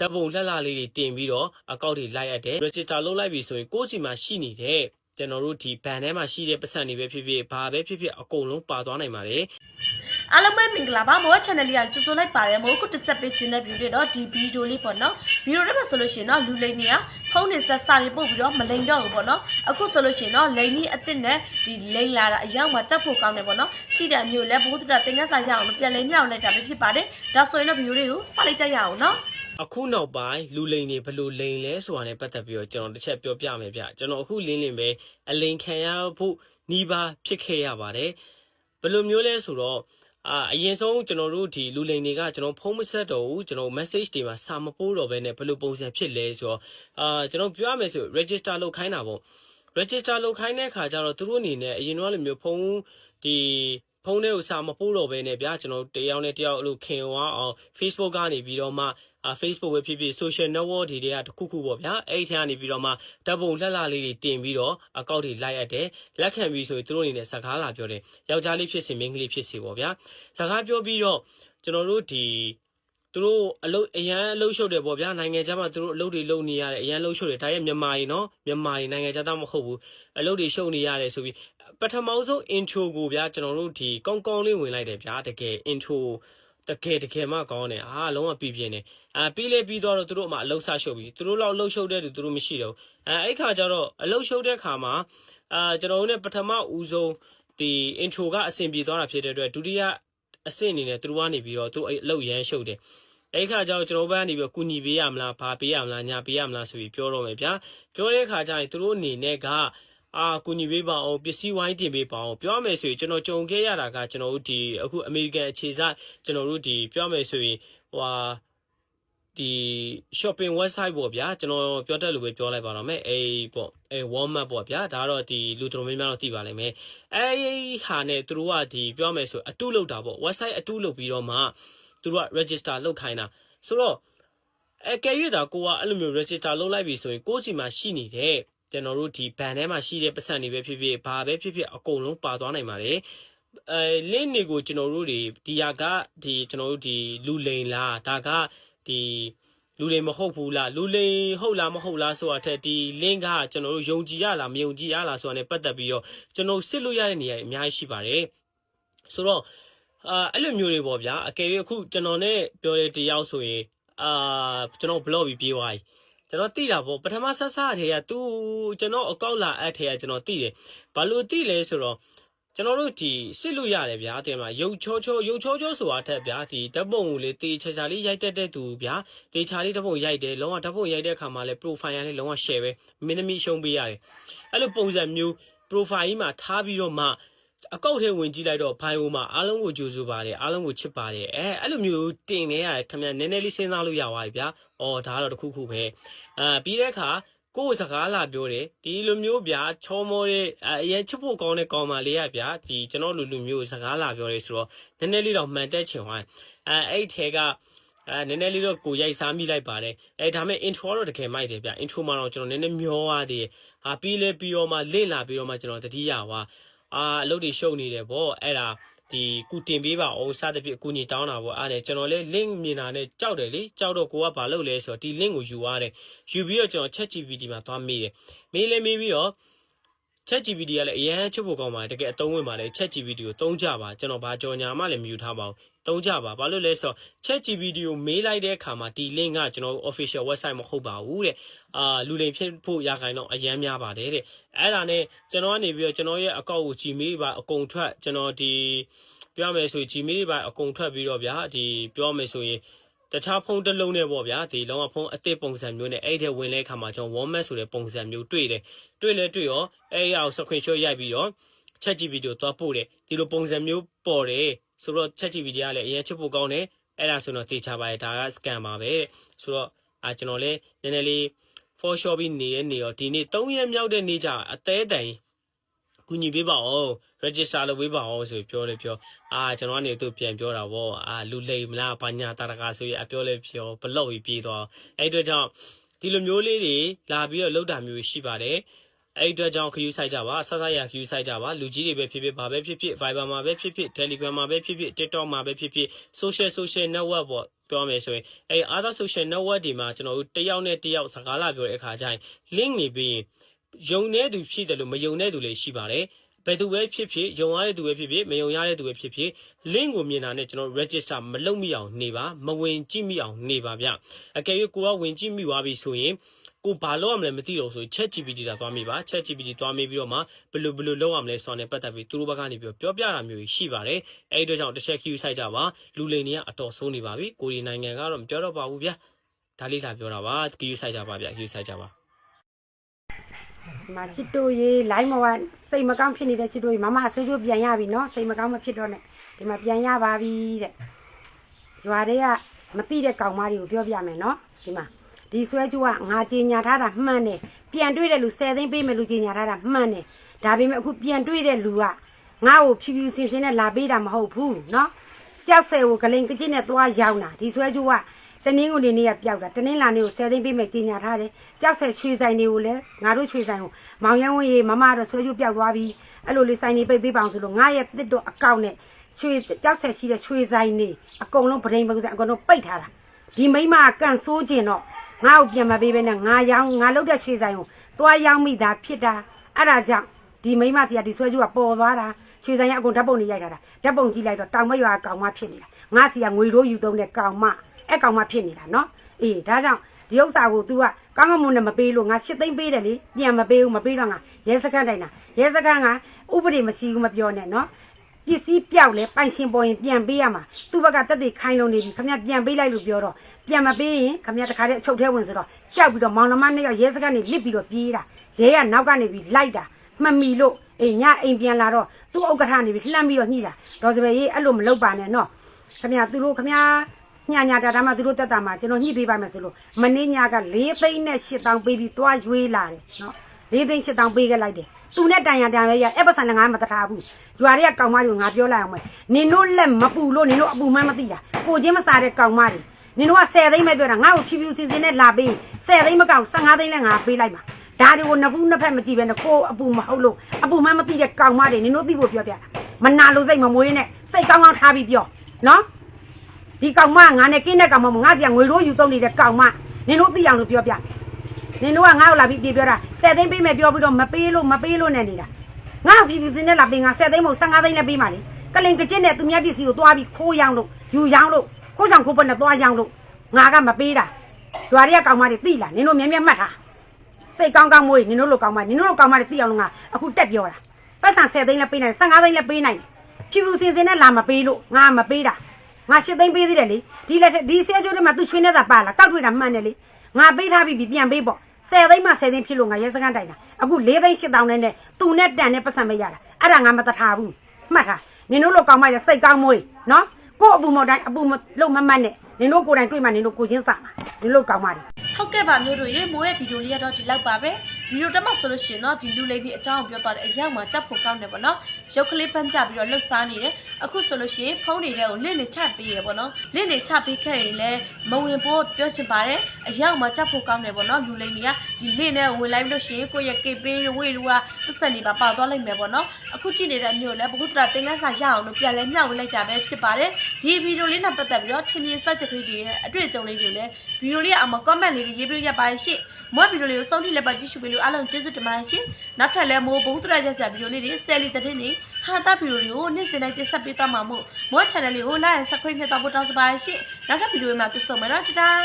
တပ်ပုံလှလှလေးတွေတင်ပြီးတော့အကောက်တွေလိုက်ရတယ် register လုပ်လိုက်ပြီဆိုရင်ကိုယ့်စီမှာရှိနေတဲ့ကျွန်တော်တို့ဒီဘန်ထဲမှာရှိတဲ့ပတ်စံတွေပဲဖြစ်ဖြစ်ဘာပဲဖြစ်ဖြစ်အကုန်လုံးပါသွားနိုင်ပါတယ်အားလုံးပဲမင်္ဂလာပါမော channel လေးကကြိုဆိုလိုက်ပါတယ်မို့ခုတစ်ဆက်ပေးခြင်းတဲ့ view လေးတော့ဒီ video လေးပေါ့နော် video ထဲမှာဆိုလို့ရှိရင်တော့လူလိန်တွေကဖုန်းနေဆက်စာတွေပို့ပြီးတော့မလိန်တော့ဘူးပေါ့နော်အခုဆိုလို့ရှိရင်တော့လိန်ကြီးအစ်စ်နဲ့ဒီလိန်လာတာအရောက်မှတက်ဖို့ကောင်းတယ်ပေါ့နော်ကြည့်တဲ့အမျိုးလဲဘိုးတူတာတင်ငန်းစာရအောင်လို့ပြန်လိန်မြောက်လိုက်တာပဲဖြစ်ပါတယ်ဒါဆိုရင်တော့ video လေးကိုစလိုက်ကြရအောင်နော် အခုနောက်ပိုင်းလူလိန်တွေဘယ်လိုလိန်လဲဆိုတာနဲ့ပတ်သက်ပြီးတော့ကျွန်တော်တစ်ချက်ပြောပြမယ်ဗျကျွန်တော်အခုလင်းလင်းပဲအလိန်ခံရဖို့နှီးပါဖြစ်ခဲ့ရပါတယ်ဘယ်လိုမျိုးလဲဆိုတော့အာအရင်ဆုံးကျွန်တော်တို့ဒီလူလိန်တွေကကျွန်တော်ဖုန်းမဆက်တော့ဘူးကျွန်တော် message တွေမှာစာမပို့တော့ဘဲနဲ့ဘယ်လိုပုံစံဖြစ်လဲဆိုတော့အာကျွန်တော်ပြောရမယ်ဆို register လုပ်ခိုင်းတာပေါ့ register လုပ်ခိုင်းတဲ့အခါကျတော့သူတို့အနေနဲ့အရင်ကလိုမျိုးဖုန်းဒီဖုန်းထဲကိုစာမပို့တော့ဘဲနဲ့ဗျာကျွန်တော်တယောက်နဲ့တယောက်အဲ့လိုခင်သွားအောင် Facebook ကနေပြီးတော့မှအာ Facebook ပဲဖြစ်ဖြစ် social network တွေတွေကတခုခုပေါ့ဗျာအဲ့ဒီထဲကနေပြီးတော့မှတပ်ပုံလှလှလေးတွေတင်ပြီးတော့အကောက်တွေလိုက်ရတယ်လက်ခံပြီးဆိုရင်သူတို့အနေနဲ့စကားလာပြောတယ်ယောက်ျားလေးဖြစ်စေမိန်းကလေးဖြစ်စေပေါ့ဗျာစကားပြောပြီးတော့ကျွန်တော်တို့ဒီသူတို့အလုတ်အရန်အလုတ်ရှုပ်တယ်ပေါ့ဗျာနိုင်ငံခြားမှာသူတို့အလုတ်တွေလုပ်နေရတယ်အရန်လှုပ်ရှုပ်တယ်ဒါရဲ့မြန်မာကြီးနော်မြန်မာကြီးနိုင်ငံခြားသားမဟုတ်ဘူးအလုတ်တွေရှုပ်နေရတယ်ဆိုပြီးပထမဆုံး intro ကိုဗျာကျွန်တော်တို့ဒီကောင်းကောင်းလေးဝင်လိုက်တယ်ဗျာတကယ် intro တကယ်တကယ်မှကောင်းတယ်အာလုံးဝပြပြင်းတယ်အာပြီးလေပြီးတော့သူတို့အမှအလုတ်ဆရှုပ်ပြီးသူတို့လောက်လှုပ်ရှုပ်တဲ့သူသူတို့မရှိတော့ဘူးအဲအဲ့ခါကျတော့အလုတ်ရှုပ်တဲ့ခါမှာအာကျွန်တော်တို့ ਨੇ ပထမဦးဆုံးဒီ intro ကအဆင်ပြေသွားတာဖြစ်တဲ့အတွက်ဒုတိယအဆင့်အနေနဲ့သူတို့ကနေပြီးတော့သူအလုတ်ရမ်းရှုပ်တယ်အဲ့ခါကျတော့ကျွန်တော်ဘက်ကနေပြီးတော့ကုညီပေးရမလားဘာပေးရမလားညာပေးရမလားဆိုပြီးပြောတော့မယ်ဗျာပြောတဲ့ခါကျရင်သူတို့အနေနဲ့က အာကုညီပေးပါအောင်ပစ္စည်းဝိုင်းတင်ပေးပါအောင်ပြောရမယ်ဆိုရင်ကျွန်တော်ကြုံခဲ့ရတာကကျွန်တော်တို့ဒီအခုအမေရိကန်အခြေစိုက်ကျွန်တော်တို့ဒီပြောရမယ်ဆိုရင်ဟွာဒီ shopping website ပေါ့ဗျာကျွန်တော်ပြောတတ်လို့ပဲပြောလိုက်ပါတော့မယ်အေးပေါ့အဲ Walmart ပေါ့ဗျာဒါကတော့ဒီလူတော်များများတော့သိပါလိမ့်မယ်အဲဒီဟာနဲ့သူတို့ကဒီပြောမယ်ဆိုအတုလုပ်တာပေါ့ website အတုလုပ်ပြီးတော့မှသူတို့က register လုပ်ခိုင်းတာဆိုတော့အဲကဲရွေ့တာကိုကအဲ့လိုမျိုး register လုပ်လိုက်ပြီဆိုရင်ကိုယ့်စီမှာရှိနေတဲ့ ကျွန်တော်တို့ဒီဘန်ထဲမှာရှိတဲ့ပတ်စံတွေပဲဖြစ်ဖြစ်ဘာပဲဖြစ်ဖြစ်အကုန်လုံးပါသွားနိုင်ပါတယ်အဲ link တွေကိုကျွန်တော်တို့တွေဒီဟာကဒီကျွန်တော်တို့ဒီလူလိန်လားဒါကဒီလူလိန်မဟုတ်ဘူးလားလူလိန်ဟုတ်လားမဟုတ်လားဆိုတာထက်ဒီ link ကကျွန်တော်တို့ယုံကြည်ရလားမယုံကြည်ရလားဆိုတာ ਨੇ ပတ်သက်ပြီးတော့ကျွန်တော်စစ်လို့ရတဲ့နေရာတွေအများကြီးရှိပါတယ်ဆိုတော့အာအဲ့လိုမျိုးတွေပေါ့ဗျာအကယ်၍အခုကျွန်တော် ਨੇ ပြောတဲ့တရားဆိုရင်အာကျွန်တော် blog ပြီးပြေးသွားပြီ ကျွန်တော်သိတာပေါ့ပထမဆက်စထဲကသူကျွန်တော်အကောက်လာအပ်ထဲကကျွန်တော်သိတယ်ဘာလို့သိလဲဆိုတော့ကျွန်တော်တို့ဒီစစ်လို့ရတယ်ဗျာတင်မှာရုပ်ချောချောရုပ်ချောချောဆိုတာထက်ဗျာဒီဓာတ်ပုံကိုလေတေချာချာလေးရိုက်တက်တဲ့သူဗျာတေချာလေးဓာတ်ပုံရိုက်တယ်လုံးဝဓာတ်ပုံရိုက်တဲ့အခါမှာလဲ profile ရလေးလုံးဝ share ပဲမင်းသမီးရှုံးပေးရတယ်အဲ့လိုပုံစံမျိုး profile ကြီးမှာထားပြီးတော့မှ အကောက်ထဲဝင်ကြည့်လိုက်တော့ bio မှာအားလုံးကိုကြိုဆိုပါတယ်အားလုံးကိုချစ်ပါတယ်အဲအဲ့လိုမျိုးတင်နေရတယ်ခင်ဗျနည်းနည်းလေးစဉ်းစားလို့ရပါပြီဗျာ။အော်ဒါကတော့တစ်ခုခုပဲ။အာပြီးတဲ့အခါကိုယ်စကားလာပြောတယ်ဒီလိုမျိုးဗျာချောမောတဲ့အရင်ချစ်ဖို့ကောင်းတဲ့ကောင်မလေးရဗျာဒီကျွန်တော်လူလူမျိုးစကားလာပြောတယ်ဆိုတော့နည်းနည်းလေးတော့မှန်တက်ချင်သွားအဲအဲ့ထဲကအဲနည်းနည်းလေးတော့ကိုရိုက်စားမိလိုက်ပါတယ်အဲဒါမဲ့ intro တော့တကယ်မိုက်တယ်ဗျ intro မှာတော့ကျွန်တော်နည်းနည်းမျောသွားသေးတယ်ဟာပြီးလဲပြီးတော့မှလင့်လာပြီးတော့မှကျွန်တော်တတိယဟွာ အာအလုပ်တွေရှုပ်နေတယ်ဗောအဲ့ဒါဒီကုတင်ပေးပါအောင်စသဖြင့်အကူညီတောင်းတာပေါ့အဲ့ဒါကျွန်တော်လည်း link မြင်တာနဲ့ကြောက်တယ်လေကြောက်တော့ကိုကဘာလုပ်လဲဆိုတော့ဒီ link ကိုယူရတယ်ယူပြီးတော့ကျွန်တော် chat GPT မှာသွားမေးတယ်မေးလဲမေးပြီးတော့ chat GPT ကလည်းအရင်ချစ်ဖို့ကောင်းပါတယ်တကယ်အသုံးဝင်ပါတယ် chat GPT ကိုသုံးကြပါကျွန်တော်ဘာကြော်ညာမှလည်းမယူထားပါဘူးသုံးကြပါဘာလို့လဲဆိုတော့ chat GPT ကိုမေးလိုက်တဲ့အခါမှာဒီ link ကကျွန်တော် official website မဟုတ်ပါဘူးတဲ့အာလူလိမ်ဖြစ်ဖို့ရခိုင်တော့အရန်များပါတယ်တဲ့အဲ့ဒါနဲ့ကျွန်တော်ကနေပြီးတော့ကျွန်တော်ရဲ့အကောင့်ကို Gmail ပါအကုန်ထွက်ကျွန်တော်ဒီပြောရမယ်ဆိုရင် Gmail ပါအကုန်ထွက်ပြီးတော့ဗျာဒီပြောရမယ်ဆိုရင် တခြားဖုန်းတစ်လုံးနဲ့ပေါ့ဗျာဒီလုံးဝဖုန်းအစ်စ်ပုံစံမျိုးနဲ့အဲ့ဒီဝင်လဲခါမှာကျွန်တော် warm ဆိုတဲ့ပုံစံမျိုးတွေ့တယ်တွေ့လဲတွေ့ရောအဲ့ရအောင် screenshot ရိုက်ပြီးတော့ chat GPT ကိုသွားပို့တယ်ဒီလိုပုံစံမျိုးပေါ်တယ်ဆိုတော့ chat GPT ကလည်းအရင်ချစ်ဖို့ကောင်းတယ်အဲ့ဒါဆိုတော့တေချာပါရဲ့ဒါက scan ပါပဲဆိုတော့အာကျွန်တော်လည်းနည်းနည်းလေး for shop ပြီးနေတဲ့နေရောဒီနေ့3ရက်မြောက်တဲ့နေ့ကျအသေးတိုင် ကူညီပေးပါအောင် register လုပ်ပေးပါအောင်ဆိုပြောလေပြောအာကျွန်တော်ကနေသူပြန်ပြောတာဗောအာလူလိမ်မလားဘာညာတာတကာဆိုရအပြောလေပြောဘလော့ပြီးပြေးသွားအဲ့အတွက်ကြောင့်ဒီလိုမျိုးလေးတွေလာပြီးတော့လောက်တာမျိုးရှိပါတယ်အဲ့ဒီအတွက်ကြောင့်ခယူးဆိုင်ကြပါဆဆရခယူးဆိုင်ကြပါလူကြီးတွေပဲဖြစ်ဖြစ်ဘာပဲဖြစ်ဖြစ် Viber မှာပဲဖြစ်ဖြစ် Telegram မှာပဲဖြစ်ဖြစ် TikTok မှာပဲဖြစ်ဖြစ် social social network ပေါ့ပြောမယ်ဆိုရင်အဲ့ other social network ဒီမှာကျွန်တော်တို့တယောက်နဲ့တယောက်စကားလာပြောတဲ့အခါကျရင် link နေပြီးရင် ယုံတဲ့သူဖြစ်တယ်လို့မယုံတဲ့သူလည်းရှိပါတယ်ဘယ်သူပဲဖြစ်ဖြစ်ယုံရတဲ့သူပဲဖြစ်ဖြစ်မယုံရတဲ့သူပဲဖြစ်ဖြစ် link ကိုမြင်တာနဲ့ကျွန်တော် register မလုပ်မိအောင်နေပါမဝင်ကြည့်မိအောင်နေပါဗျအကယ်၍ကိုကဝင်ကြည့်မိသွားပြီဆိုရင်ကိုဘာလုပ်ရမလဲမသိတော့ဆိုရင် chat GPT တာသွားမိပါ chat GPT သွားမိပြီးတော့မှဘယ်လိုဘယ်လိုလုပ်ရမလဲဆိုတာနဲ့ပတ်သက်ပြီးသူတို့ဘက်ကနေပြီးပြောပြတာမျိုးရှိပါတယ်အဲ့ဒီအတွက်ကြောင့်တစ်ချက် queue ဆိုင်ကြပါလူလိန်တွေကအတော်ဆုံးနေပါပြီကိုရီနိုင်ငံကတော့မပြောတော့ပါဘူးဗျဒါလေးလာပြောတာပါ queue ဆိုင်ကြပါဗျ queue ဆိုင်ကြပါဒီ မှာစစ်တိုးရေးလိုင်းမောကစိတ်မကောင်းဖြစ်နေတဲ့စစ်တိုးရေးမမဆွေးချိုးပြန်ရပြီနော်စိတ်မကောင်းမဖြစ်တော့နဲ့ဒီမှာပြန်ရပါပြီတဲ့ရွာတွေကမတိတဲ့ကောင်မတွေကိုပြောပြမယ်နော်ဒီမှာဒီဆွဲချိုးကငါကြီးညာထားတာမှန်တယ်ပြန်တွေ့တဲ့လူ10သိန်းပေးမယ်လူကြီးညာထားတာမှန်တယ်ဒါပေမဲ့အခုပြန်တွေ့တဲ့လူကငါ့ကိုဖြူဖြူစင်စင်နဲ့လာပေးတာမဟုတ်ဘူးနော်ကြောက်ဆယ်ကိုဂလိန်ကကြစ်နဲ့သွားရောက်တာဒီဆွဲချိုးက တနင်္ဂနွေနေ့ကပျောက်တာတနင်္လာနေ့ကို10သိန်းပေးမယ်ကြီးညာထားတယ်ကြောက်ဆက်ရွှေဆိုင်တွေကိုလည်းငါတို့ရွှေဆိုင်ကိုမောင်ရန်ဝင်းရေမမတော့ဆွဲကျူးပျောက်သွားပြီအဲ့လိုလေးဆိုင်တွေပိတ်ပေးပါအောင်ဆိုလို့ငါရဲ့တစ်တော့အကောင့်နဲ့ရွှေကြောက်ဆက်ရှိတဲ့ရွှေဆိုင်တွေအကုန်လုံးဗဒိန်ပုံစံအကုန်လုံးပိတ်ထားတာဒီမိမကကန်ဆိုးကျင်တော့ငါ့ကိုပြန်မပေးဘဲနဲ့ငါရောင်းငါလုပ်တဲ့ရွှေဆိုင်ကိုသွားရောင်းမိတာဖြစ်တာအဲ့ဒါကြောင့်ဒီမိမစီကဒီဆွဲကျူးကပေါ်သွားတာရွှေဆိုင်ကအကုန်ဓာတ်ပုံတွေရိုက်ထားတာဓာတ်ပုံကြည့်လိုက်တော့တောင်မရွာကောင်မဖြစ်နေတာ ငါစီကငွေရိုးယူသုံးတဲ့ကောင်မအဲ့ကောင်မဖြစ်နေတာနော်အေးဒါကြောင့်ဒီဥစ္စာကို तू ကကောင်းကောင်းမွန်နဲ့မပေးလို့ငါရှစ်သိမ့်ပေးတယ်လေပြန်မပေးဘူးမပေးတော့ငါရဲစခန်းတိုင်တာရဲစခန်းကဥပဒေမရှိဘူးမပြောနဲ့နော်ပစ္စည်းပြောက်လဲပိုင်ရှင်ပေါ်ရင်ပြန်ပေးရမှာသူ့ဘက်ကတက်တည်ခိုင်းလုံးနေပြီခမပြန်ပေးလိုက်လို့ပြောတော့ပြန်မပေးရင်ခမတခါတည်းအချုပ်ထဲဝင်ဆိုတော့ကြောက်ပြီးတော့မောင်နှမနှစ်ယောက်ရဲစခန်းနေလစ်ပြီးတော့ပြေးတာရဲကနောက်ကနေပြီးလိုက်တာမှမီလို့အေးညအိမ်ပြန်လာတော့သူ့ဥက္ကဋ္ဌနေပြီးလှမ်းပြီးတော့ညှိတာဒေါ်စပယ်ရေးအဲ့လိုမလုပ်ပါနဲ့နော် ခမသူတို့ခမညာညာတာတာမှသူတို့တက်တာမှကျွန်တော်ညှိပေးပါမယ်ဆိုလို့မနေ့ညက၄သိန်းနဲ့၈တောင်းပေးပြီးသွားရွေးလာတယ်နော်၄သိန်း၈တောင်းပေးခဲ့လိုက်တယ်သူနဲ့တန်ရတန်ရဲရအဲ့ပတ်စံလည်းငါမတထားဘူးရွာတွေကကောင်မတွေကိုငါပြောလိုက်အောင်မယ်နင်တို့လက်မပူလို့နင်တို့အပူမှန်းမသိတာကိုချင်းမစားတဲ့ကောင်မတွေနင်တို့က10သိန်းပဲပြောတာငါ့ကိုဖြူဖြူစင်စင်နဲ့လာပေး10သိန်းမကောက်15သိန်းလည်းငါပေးလိုက်ပါဒါတွေကိုနှစ်ဘူးနှစ်ဖက်မကြည့်ပဲနဲ့ကိုအပူမဟုတ်လို့အပူမှန်းမသိတဲ့ကောင်မတွေနင်တို့သိဖို့ပြောပြတာမနာလို့စိတ်မမွေးနဲ့စိတ်ကောင်းကောင်းထားပြီးပြော နော်ဒီကောင်မငါနဲ့ကင်းတဲ့ကောင်မငါစီကငွေရိုးယူသုံးနေတဲ့ကောင်မနင်တို့သိအောင်လို့ပြောပြနင်တို့ကငါ့ကိုလာပြီးပြေပြောတာ10သိန်းပေးမယ်ပြောပြီးတော့မပေးလို့မပေးလို့နဲ့နေတာငါ့ကိုဖြည်းဖြည်းစင်းနဲ့လာပေးငါ10သိန်းမဟုတ်15သိန်းလည်းပေးပါလေကလင်ကကျင်းနဲ့သူများပစ္စည်းကိုသွားပြီးခိုးရောင်းလို့ယူရောင်းလို့ခိုးဆောင်ခိုးပတ်နဲ့သွားရောင်းလို့ငါကမပေးတာကြွားတွေကကောင်မတွေသိလားနင်တို့မြဲမြဲမှတ်ထားစိတ်ကောင်းကောင်းမွေးနင်တို့လိုကောင်မနင်တို့လိုကောင်မတွေသိအောင်လို့ငါအခုတက်ပြောတာပတ်စံ10သိန်းလည်းပေးနိုင်15သိန်းလည်းပေးနိုင်ဖြည်း ဖြည်းစင်းစင်းနဲ့လာမပေးလို့ငါမပေးတာငါရှစ်သိန်းပေးသေးတယ်လေဒီလက်ထက်ဒီဆဲကျိုးတွေမှာသူချွေးနေတာပါလားကောက်ထွေးတာမှန်တယ်လေငါပေးထားပြီးပြီပြန်ပေးပေါ့ဆယ်သိန်းမှဆယ်သိန်းဖြစ်လို့ငါရဲစခန်းတိုင်တာအခု၄သိန်း၈တောင်းနဲ့နဲ့သူနဲ့တန်နဲ့ပတ်စံမရတာအဲ့ဒါငါမတထားဘူးမှတ်ထားနင်တို့လိုကောင်းမှရစိတ်ကောင်းမွေးနော်ကို့အပူမော်တိုင်းအပူမလုံးမမတ်နဲ့နင်တို့ကိုယ်တိုင်တွေ့မှနင်တို့ကိုချင်းစားမှာနင်တို့ကောင်းပါလေဟုတ်ကဲ့ပါမျိုးတို့ရေမိုးရဲ့ဗီဒီယိုလေးကတော့ဒီလောက်ပါပဲ ဗီဒီယိုတက်မှဆိုလို့ရှိရင်တော့ဒီလူလေးဒီအကြောင်းကိုပြောသွားတဲ့အရောက်မှာကြောက်ဖို့ကောင်းတယ်ပေါ့နော်ရုပ်ကလေးပန်းပြပြီးတော့လှုပ်ရှားနေတယ်အခုဆိုလို့ရှိရင်ဖုန်းတွေထဲကိုလင့်နေချပေးရပေါ့နော်လင့်နေချပေးခဲ့ရင်လည်းမဝင်ဖို့ပြောချင်ပါတယ်အရောက်မှာကြောက်ဖို့ကောင်းတယ်ပေါ့နော်လူလေးတွေကဒီလင့်နဲ့ဝင်လိုက်လို့ရှိရင်ကိုယ့်ရဲ့ကေပေးဝေးလူကပတ်စံနေပါပါသွားလိုက်မယ်ပေါ့နော်အခုကြည့်နေတဲ့အမျိုးလည်းဘုဒ္ဓရာသင်္ကန်းစာရအောင်လို့ပြန်လဲမျှဝေလိုက်တာပဲဖြစ်ပါတယ်ဒီဗီဒီယိုလေးနဲ့ပတ်သက်ပြီးတော့ထင်မြင်စကြက်ကလေးတွေရဲ့အတွေ့အကြုံလေးတွေလည်းဗီဒီယိုလေးအမ comment လေးတွေရေးပြီးရပါရှင့်မွေးဗီဒီယိုလေးကိုစောင့်ကြည့်လိုက်ပါကြည့်ရှုပေးလို့အားလုံးကျေးဇူးတင်ပါတယ်ရှင်နောက်ထပ်လည်းမိုးဘုံတရကြဆရာဗီဒီယိုလေးတွေဆယ်လီတဲ့တင်နေဟာတာဗီဒီယိုတွေကိုနေ့စဉ်တိုင်းတင်ဆက်ပေးသွားမှာမို့မွေး channel လေးကို like and subscribe နဲ့တော့ပို့တောင်းစပါရှင်နောက်ထပ်ဗီဒီယိုမှာပြန်ဆုံမယ်နော်တတား